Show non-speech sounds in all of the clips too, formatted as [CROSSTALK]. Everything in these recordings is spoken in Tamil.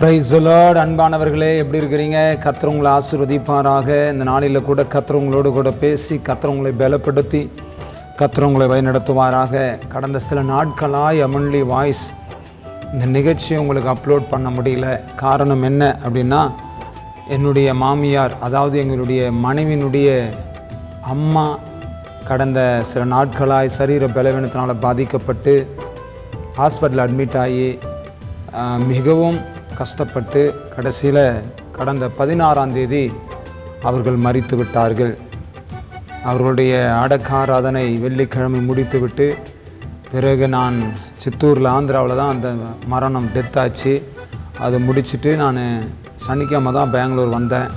பிரைஸ் லார்ட் அன்பானவர்களே எப்படி இருக்கிறீங்க? கர்த்தர் உங்களை இந்த நாளில் கூட கர்த்தர் உங்களோடு கூட பேசி கர்த்தர் உங்களை பலப்படுத்தி கர்த்தர் உங்களை வழிநடத்துவாராக. கடந்த சில நாட்களாய் அமன்லி வாய்ஸ் இந்த நிகழ்ச்சியை உங்களுக்கு அப்லோட் பண்ண முடியல. காரணம் என்ன அப்படின்னா என்னுடைய மாமியார் அதாவது எங்களுடைய மனைவியினுடைய அம்மா கடந்த சில நாட்களாய் சரீர பலவீனத்தினால் பாதிக்கப்பட்டு ஹாஸ்பிட்டல் அட்மிட் ஆகி மிகவும் கஷ்டப்பட்டு கடைசியில் கடந்த பதினாறாம் தேதி அவர்கள் மறித்து விட்டார்கள். அவர்களுடைய அடக்க ஆராதனை வெள்ளிக்கிழமை முடித்துவிட்டு பிறகு நான் சித்தூரில் ஆந்திராவில் தான் அந்த மரணம் டெத் ஆச்சு. அதை முடிச்சுட்டு நான் சனிக்கிழமை தான் பெங்களூர் வந்தேன்.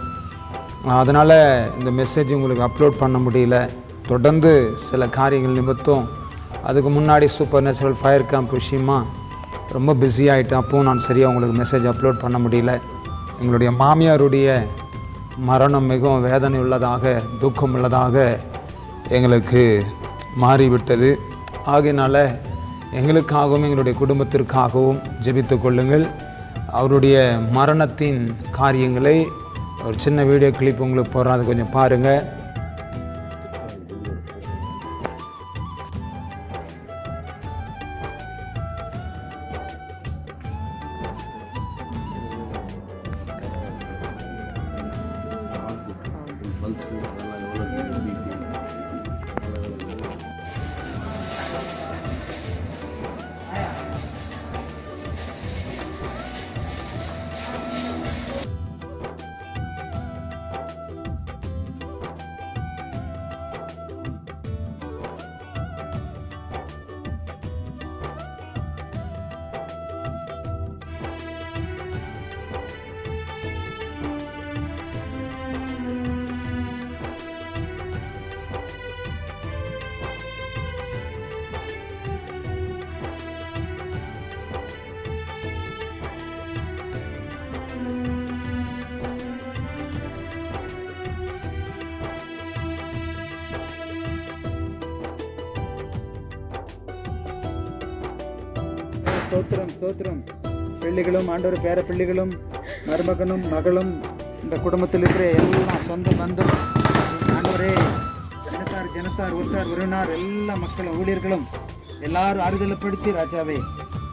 அதனால் இந்த மெசேஜ் உங்களுக்கு அப்லோட் பண்ண முடியல. தொடர்ந்து சில காரியங்கள் நிமித்தம். அதுக்கு முன்னாடி சூப்பர் நேச்சுரல் ஃபயர் கேம்ப் விஷயமா ரொம்ப பிஸி ஆகிட்டேன் அப்பவும் நான் சரியாக உங்களுக்கு மெசேஜ் அப்லோட் பண்ண முடியல. எங்களுடைய மாமியாருடைய மரணம் மிகவும் வேதனை உள்ளதாக துக்கம் உள்ளதாக எங்களுக்கு மாறிவிட்டது. ஆகையினால் எங்களுக்காகவும் எங்களுடைய குடும்பத்திற்காகவும் ஜெபித்து கொள்ளுங்கள். அவருடைய மரணத்தின் காரியங்களை ஒரு சின்ன வீடியோ கிளிப் உங்களுக்கு போடுறோம் அதை கொஞ்சம் பாருங்கள் ஸ்தோத்திரம் ஸ்தோத்திரம். பிள்ளைகளும் ஆண்டவர் பேர பிள்ளைகளும் மருமகனும் மகளும் இந்த குடும்பத்தில் இருக்கிற எல்லாம் சொந்த பந்தம் ஆண்டவரே ஜனத்தார் ஜனத்தார் ஒருத்தார் உறவினார் எல்லா மக்களும் ஊழியர்களும் எல்லாரும் ஆறுதலப்படுத்தி ராஜாவே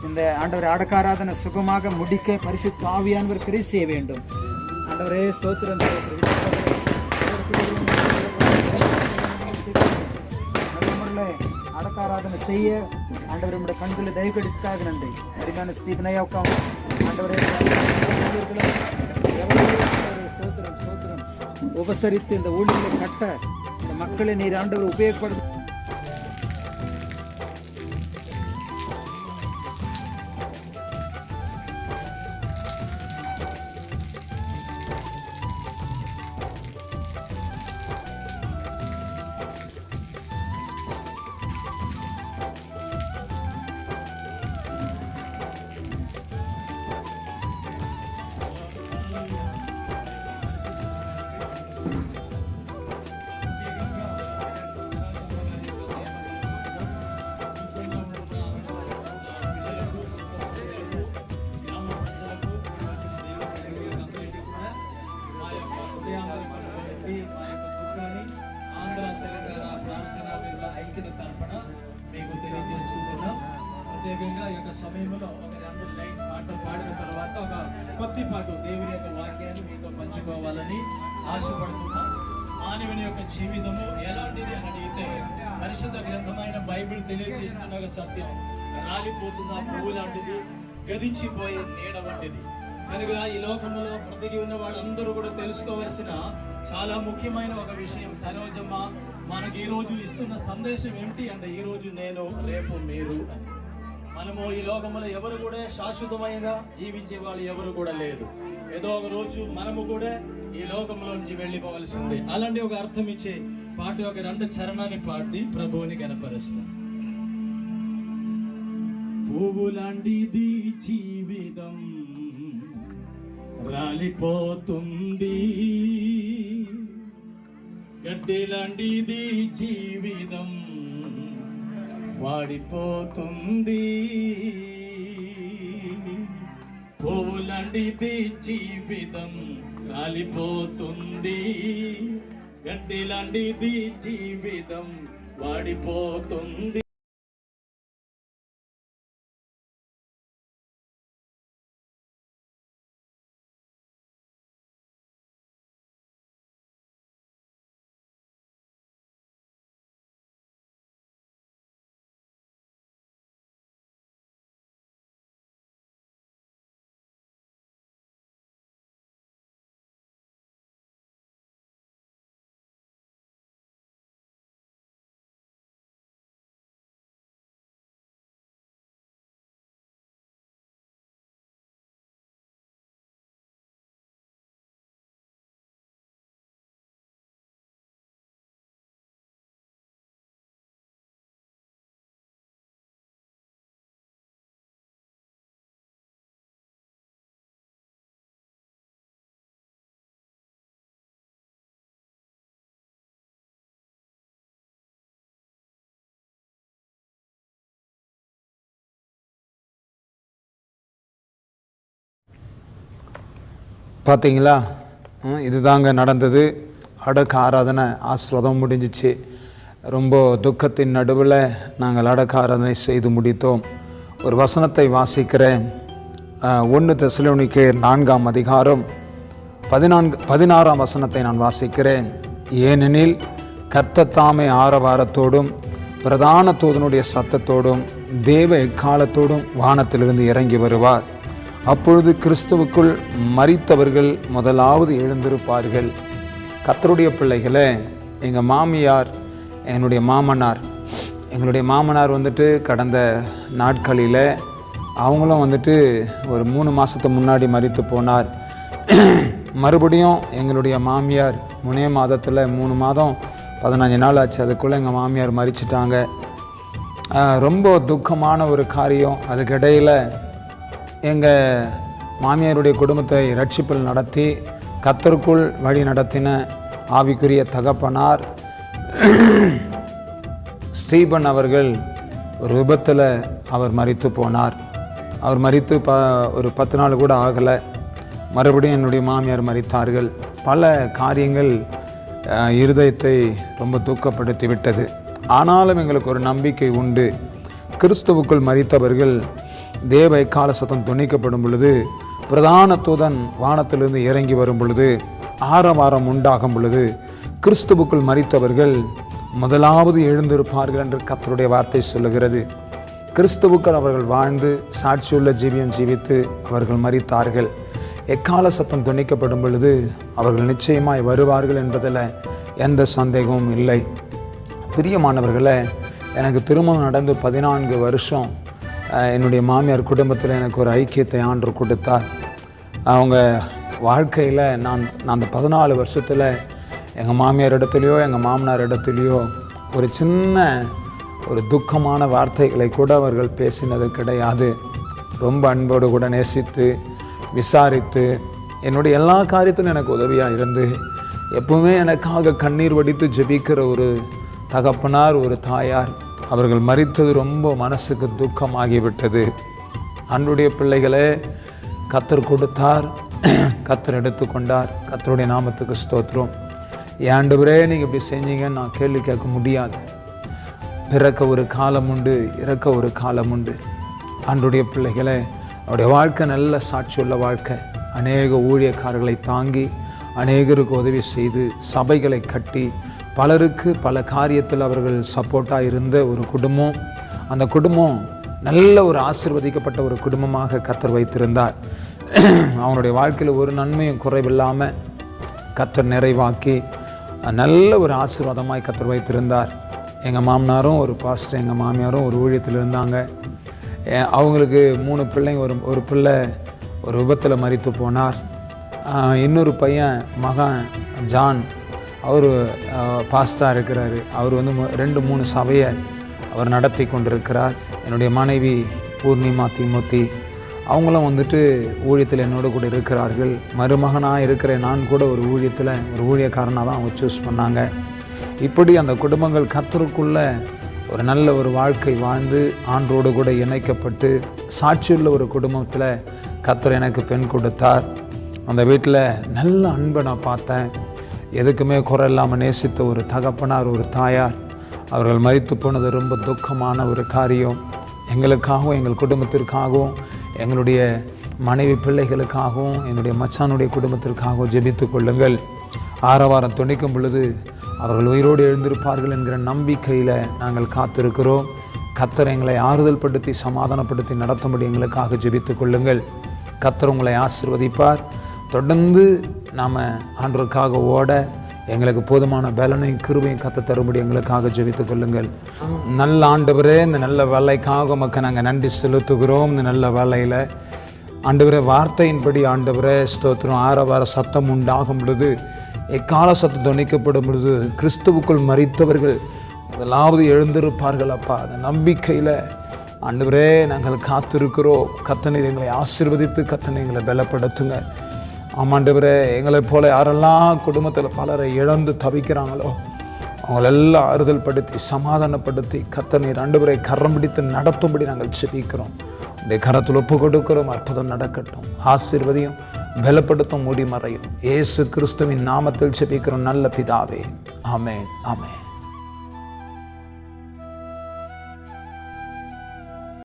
இந்த ஆண்டவர் அடக்காராதனை சுகமாக முடிக்க பரிசு தாவியானவர் கிரை செய்ய வேண்டும். ஆண்டவரே ஸ்தோத்திரம் ஸ்தோத்திரம். நல்ல அடக்காராதனை செய்ய ஆண்டவர் நம்முடைய கண்களை தயவு கிடைத்ததாக நன்றி. அருமையான ஸ்டீபன் ஐயாவுக்கும் ஆண்டவரே உபசரித்து இந்த ஊழியர்களை கட்ட இந்த மக்களை நீர் ஆண்டவர் உபயோகப்படுத்த ప్రత్యేకంగా ఈ యొక్క సమయంలో ఒక రెండు లైన్ పాట పాడిన తర్వాత ఒక కొత్త పాట దేవుని యొక్క వాక్యాన్ని మీతో పంచుకోవాలని ఆశపడుతున్నాం. మానవుని యొక్క జీవితము ఎలాంటిది అని అడిగితే పరిశుద్ధ గ్రంథమైన బైబిల్ తెలియజేస్తున్న ఒక సత్యం. రాలిపోతున్న పువ్వు లాంటిది గదించిపోయే నీడ వంటిది. కనుక ఈ లోకములో బ్రతికి ఉన్న వాళ్ళందరూ కూడా తెలుసుకోవలసిన చాలా ముఖ్యమైన ఒక విషయం సరోజమ్మ. మనకి ఈరోజు ఇస్తున్న సందేశం ఏమిటి అంటే ఈరోజు నేను రేపు మీరు అని. మనము ఈ లోకంలో ఎవరు కూడా శాశ్వతమైన జీవించే వాళ్ళు ఎవరు కూడా లేదు. ఏదో ఒక రోజు మనము కూడా ఈ లోకంలో నుంచి వెళ్ళిపోవలసిందే. అలాంటి ఒక అర్థం ఇచ్చే పాట ఒక రెండు చరణాన్ని పాడి ప్రభువుని గనపరుస్తాం పువ్వులాంటిది జీవితం రాలిపోతుంది. గడ్డెలాంటిది జీవితం వాడిపోతుంది. పోవులాంటిది జీవితం రాలిపోతుంది. గడ్డెలాంటిది జీవితం వాడిపోతుంది. பார்த்தீங்களா இது இதுதாங்க நடந்தது. அடக்க ஆராதனை ஆஸ்வதம் முடிஞ்சிச்சு. ரொம்ப துக்கத்தின் நடுவில் நாங்கள் அடக்க ஆராதனை செய்து முடித்தோம். ஒரு வசனத்தை வாசிக்கிறேன். ஒன்று தெசலோனிக்கு நான்காம் அதிகாரம். பதினான்கு பதினாறாம் வசனத்தை நான் வாசிக்கிறேன். ஏனெனில் கர்த்தத்தாமே ஆரவாரத்தோடும் பிரதான தூதனுடைய சத்தத்தோடும் தேவ எக்காலத்தோடும் வானத்திலிருந்து இறங்கி வருவார். அப்பொழுது கிறிஸ்துவுக்குள் மறித்தவர்கள் முதலாவது எழுந்திருப்பார்கள். கத்தருடைய பிள்ளைகளை எங்கள் மாமியார் என்னுடைய மாமனார் எங்களுடைய மாமனார் வந்துட்டு கடந்த நாட்களில் அவங்களும் வந்துட்டு ஒரு மூணு மாதத்துக்கு முன்னாடி மறித்து போனார். மறுபடியும் எங்களுடைய மாமியார் முனே மாதத்தில் மூணு மாதம் பதினஞ்சு நாள் ஆச்சு. அதுக்குள்ளே எங்கள் மாமியார் மறிச்சிட்டாங்க ரொம்ப துக்கமான ஒரு காரியம். அதுக்கிடையில் எங்கள் மாமியாருடைய குடும்பத்தை ரட்சிப்பில் நடத்தி கத்தருக்குள் வழி நடத்தின ஆவிக்குரிய தகப்பனார் ஸ்டீபன் அவர்கள் ஒரு விபத்தில் அவர் மறித்து போனார். அவர் மறித்து ப ஒரு பத்து நாள் கூட ஆகலை. மறுபடியும் என்னுடைய மாமியார் மறித்தார்கள் பல காரியங்கள் இருதயத்தை ரொம்ப தூக்கப்படுத்தி விட்டது. ஆனாலும் எங்களுக்கு ஒரு நம்பிக்கை உண்டு. கிறிஸ்துவுக்குள் மறித்தவர்கள் தேவ கால சத்தம் துணிக்கப்படும் பொழுது பிரதான தூதன் வானத்திலிருந்து இறங்கி வரும் பொழுது ஆரவாரம் உண்டாகும் பொழுது கிறிஸ்துவுக்குள் மறித்தவர்கள் முதலாவது எழுந்திருப்பார்கள் என்று கத்தருடைய வார்த்தை சொல்லுகிறது. கிறிஸ்துவுக்கள் அவர்கள் வாழ்ந்து சாட்சியுள்ள ஜீவியம் ஜீவித்து அவர்கள் மறித்தார்கள் எக்கால சத்தம் துணிக்கப்படும் பொழுது அவர்கள் நிச்சயமாய் வருவார்கள் என்பதில் எந்த சந்தேகமும் இல்லை. பிரியமானவர்களை எனக்கு திருமணம் நடந்து பதினான்கு வருஷம். என்னுடைய மாமியார் குடும்பத்தில் எனக்கு ஒரு ஐக்கியத்தை ஆண்டு கொடுத்தார். அவங்க வாழ்க்கையில் நான் நான் அந்த பதினாலு வருஷத்தில் எங்கள் மாமியார் இடத்துலையோ எங்கள் மாமனார் இடத்துலையோ ஒரு சின்ன ஒரு துக்கமான வார்த்தைகளை கூட அவர்கள் பேசினது கிடையாது. ரொம்ப அன்போடு கூட நேசித்து விசாரித்து என்னுடைய எல்லா காரியத்திலும் எனக்கு உதவியாக இருந்து எப்பவுமே எனக்காக கண்ணீர் வடித்து ஜெபிக்கிற ஒரு தகப்பனார் ஒரு தாயார். அவர்கள் மறித்தது ரொம்ப மனசுக்கு துக்கமாகிவிட்டது. அன்றுடைய பிள்ளைகளே கத்தர் கொடுத்தார். [CLEARS THROAT] கத்தர் எடுத்துக்கொண்டார். கத்தருடைய நாமத்துக்கு ஸ்தோத்திரம். ஏண்டவரே நீங்கள் இப்படி செஞ்சீங்கன்னு நான் கேள்வி கேட்க முடியாது. பிறக்க ஒரு காலம் உண்டு இறக்க ஒரு காலம் உண்டு. அன்றுடைய பிள்ளைகளே அவருடைய வாழ்க்கை நல்ல சாட்சியுள்ள வாழ்க்கை. அநேக ஊழியக்காரர்களை தாங்கி அநேகருக்கு உதவி செய்து சபைகளை கட்டி பலருக்கு பல காரியத்தில் அவர்கள் சப்போர்ட்டாக இருந்த ஒரு குடும்பம். அந்த குடும்பம் நல்ல ஒரு ஆசிர்வதிக்கப்பட்ட ஒரு குடும்பமாக கத்தர் வைத்திருந்தார். அவனுடைய வாழ்க்கையில் ஒரு நன்மையும் குறைவில்லாமல் கத்தர் நிறைவாக்கி நல்ல ஒரு ஆசீர்வாதமாய் கத்தர் வைத்திருந்தார். எங்கள் மாமனாரும் ஒரு பாஸ்டர் எங்கள் மாமியாரும் ஒரு ஊழியத்தில் இருந்தாங்க. அவங்களுக்கு மூணு பிள்ளைங்க ஒரு ஒரு பிள்ளை ஒரு விபத்தில் மறித்து போனார். இன்னொரு பையன் மகன் ஜான் அவர் பாஸ்டா இருக்கிறார். அவர் வந்து மு- ரெண்டு மூணு சபையை அவர் நடத்தி கொண்டிருக்கிறார். என்னுடைய மனைவி பூர்ணிமா திமுத்தி அவங்களும் வந்துட்டு ஊழியத்தில் என்னோட கூட இருக்கிறார்கள். மருமகனாக இருக்கிற நான் கூட ஒரு ஊழியத்தில் ஒரு ஊழியக்காரனாக தான் அவங்க சூஸ் பண்ணாங்க. இப்படி அந்த குடும்பங்கள் கத்தருக்குள்ள ஒரு நல்ல ஒரு வாழ்க்கை வாழ்ந்து ஆண்டோடு கூட இணைக்கப்பட்டு சாட்சியுள்ள ஒரு குடும்பத்தில் கத்தர் எனக்கு பெண் கொடுத்தார். அந்த வீட்டில் நல்ல அன்பை நான் பார்த்தேன். எதுக்குமே குறை இல்லாமல் நேசித்த ஒரு தகப்பனார் ஒரு தாயார். அவர்கள் மறித்து போனது ரொம்ப துக்கமான ஒரு காரியம். எங்களுக்காகவும் எங்கள் குடும்பத்திற்காகவும் எங்களுடைய மனைவி பிள்ளைகளுக்காகவும் என்னுடைய மச்சானுடைய குடும்பத்திற்காகவும் ஜெபித்து கொள்ளுங்கள். ஆரவாரம் துணிக்கும் பொழுது அவர்கள் உயிரோடு எழுந்திருப்பார்கள் என்கிற நம்பிக்கையில் நாங்கள் காத்திருக்கிறோம். கத்தர் எங்களை ஆறுதல் படுத்தி சமாதானப்படுத்தி நடத்தும்படி எங்களுக்காக ஜெபித்து கொள்ளுங்கள். கத்தர் உங்களை ஆசிர்வதிப்பார். தொடர்ந்து நாம் ஆண்டோருக்காக ஓட எங்களுக்கு போதுமான பலனையும் கிருபையும் கத்த தரும்படி எங்களுக்காக ஜெபித்துக் கொள்ளுங்கள். நல்ல ஆண்டவரே இந்த நல்ல வேலைக்காக உமக்கு நாங்கள் நன்றி செலுத்துகிறோம். இந்த நல்ல வேலையில் ஆண்டவரே வார்த்தையின்படி ஆண்டவரே ஸ்தோத்திரம். ஆரவார சத்தம் உண்டாகும் பொழுது எக்கால சத்தம் துணிக்கப்படும் பொழுது கிறிஸ்துவுக்குள் மறித்தவர்கள் முதலாவது எழுந்திருப்பார்கள் அப்பா. அந்த நம்பிக்கையில் ஆண்டவரே நாங்கள் காத்திருக்கிறோம். கத்தனை எங்களை ஆசீர்வதித்து கத்தனை எங்களை பலப்படுத்துங்க. ஆமாண்டவரே எங்களைப் போல யாரெல்லாம் குடும்பத்தில் பலரை இழந்து தவிக்கிறாங்களோ அவங்களெல்லாம் ஆறுதல் படுத்தி சமாதானப்படுத்தி கத்தனை ரெண்டு பேரை கரம் பிடித்து நடத்தும்படி நாங்கள் செபிக்கிறோம் உடைய கரத்தில் ஒப்பு கொடுக்கிறோம் அற்புதம் நடக்கட்டும். ஆசீர்வதியும் பலப்படுத்தும் முடிமறையும். இயேசு கிறிஸ்துவின் நாமத்தில் செபிக்கிறோம் நல்ல பிதாவே. ஆமேன் ஆமேன்.